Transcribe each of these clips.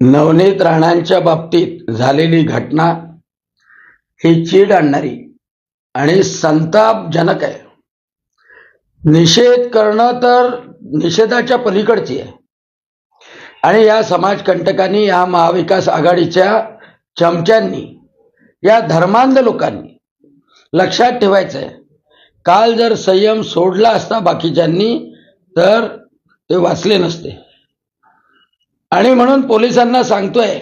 नवनीत राणांच्या बाबतीत झालेली घटना ही चीड आणणारी आणि संतापजनक आहे. निषेध करणं तर निषेधाच्या पलीकडची आहे. आणि या समाजकंटकांनी या महाविकास आघाडीच्या चमच्यांनी या धर्मांध लोकांनी लक्षात ठेवायचं आहे. काल जर संयम सोडला असता बाकीच्यांनी तर ते वाचले नसते. आणि म्हणून पोलिसांना सांगतोय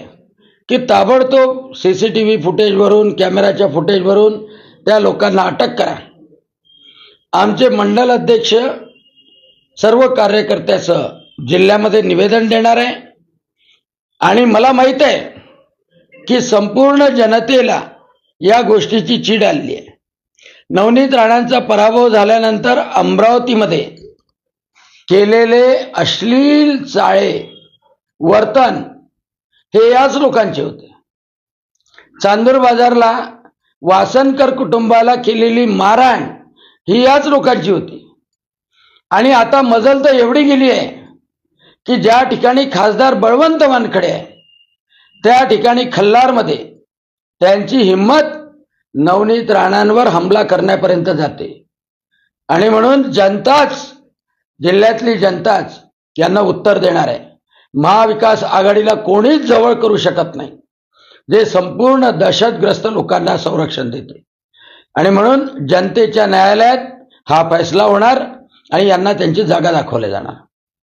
की ताबडतोब सी सी टी व्ही फुटेजवरून कॅमेराच्या फुटेजवरून त्या लोकांना अटक करा. आमचे मंडल अध्यक्ष सर्व कार्यकर्त्यासह जिल्ह्यामध्ये निवेदन देणार आहे. आणि मला माहीत आहे की संपूर्ण जनतेला या गोष्टीची चीड आली आहे. नवनीत राणांचा पराभव झाल्यानंतर अमरावतीमध्ये केलेले अश्लील चाळे वर्तन हे याच लोकांचे होते. चांदूर बाजारला वासनकर कुटुंबाला केलेली मारहाण ही याच लोकांची होती. आणि आता मजल तर एवढी गेली आहे की ज्या ठिकाणी खासदार बळवंत वानखडे आहे त्या ठिकाणी खल्लारमध्ये त्यांची हिंमत नवनीत राणांवर हमला करण्यापर्यंत जाते. आणि म्हणून जनताच जिल्ह्यातली जनताच यांना उत्तर देणार आहे. महाविकास आघाडीला कोणीच जवळ करू शकत नाही. जे संपूर्ण दहशतग्रस्त लोकांना संरक्षण देते. आणि म्हणून जनतेच्या न्यायालयात हा फैसला होणार आणि यांना त्यांची जागा दाखवल्या जाणार.